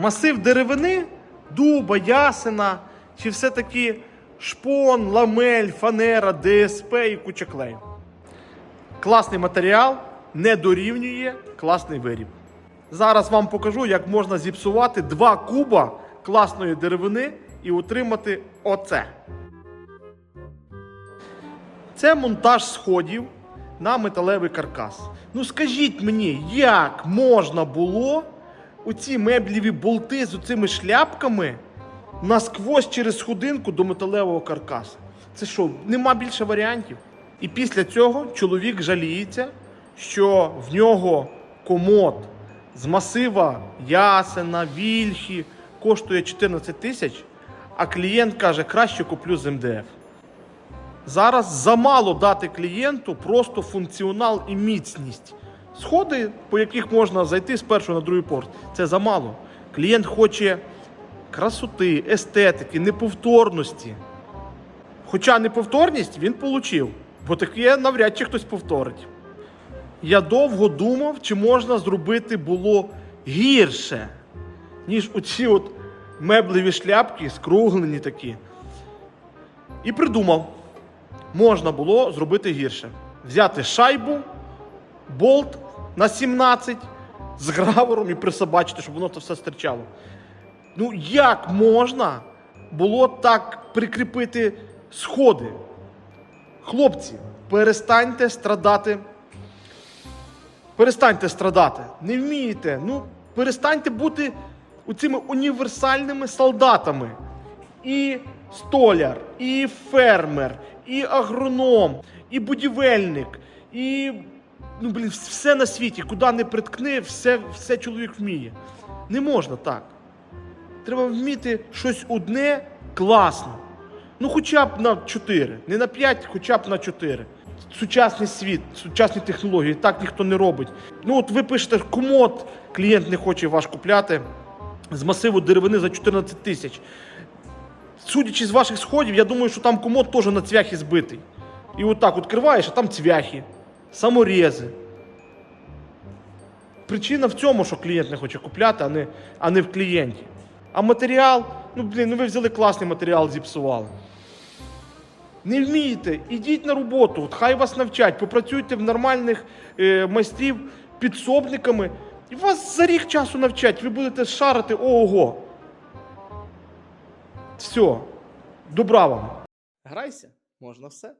масив деревини, дуба, ясена, чи все-таки шпон, ламель, фанера, ДСП і куча клею. Класний матеріал не дорівнює класний виріб. Зараз вам покажу, як можна зіпсувати два куба класної деревини і отримати оце. Це монтаж сходів на металевий каркас. Ну скажіть мені, як можна було оці мебліві болти з оцими шляпками насквозь через сходинку до металевого каркасу? Це що, нема більше варіантів? І після цього чоловік жаліється, що в нього комод з масива ясена, вільхі коштує 14 тисяч, а клієнт каже, краще куплю з МДФ. Зараз замало дати клієнту просто функціонал і міцність. Сходи, по яких можна зайти з першого на другий порт, це замало. Клієнт хоче красоти, естетики, неповторності. Хоча неповторність він отримав, бо таке навряд чи хтось повторить. Я довго думав, чи можна зробити було гірше, ніж оці от меблеві шляпки, скруглені такі. І придумав, можна було зробити гірше. Взяти шайбу, болт на 17 з гравером і присобачити, щоб воно це все стирчало. Ну, як можна було так прикріпити сходи? Хлопці, перестаньте страдати. Перестаньте страдати. Не вмієте. Ну, перестаньте бути цими універсальними солдатами. І столяр, і фермер, і агроном, і будівельник, і ну, блін, все на світі, куди не приткни, все, все чоловік вміє. Не можна так. Треба вміти щось одне класно. Ну, хоча б на 4. Не на 5, хоча б на 4. Сучасний світ, сучасні технології, так ніхто не робить. Ну, от ви пишете комод, клієнт не хоче ваш купляти з масиву деревини за 14 тисяч. Судячи з ваших сходів, я думаю, що там комод теж на цвяхи збитий. І отак відкриваєш, а там цвяхи, саморези. Причина в цьому, що клієнт не хоче купляти, а не, а не в клієнті. А матеріал, ну блін, ну ви взяли класний матеріал, зіпсували. Не вмієте, ідіть на роботу, от хай вас навчать, попрацюйте в нормальних е, майстрів підсобниками, і вас за рік часу навчать, ви будете шарити ого. Все, добра вам. Грайся, можна все.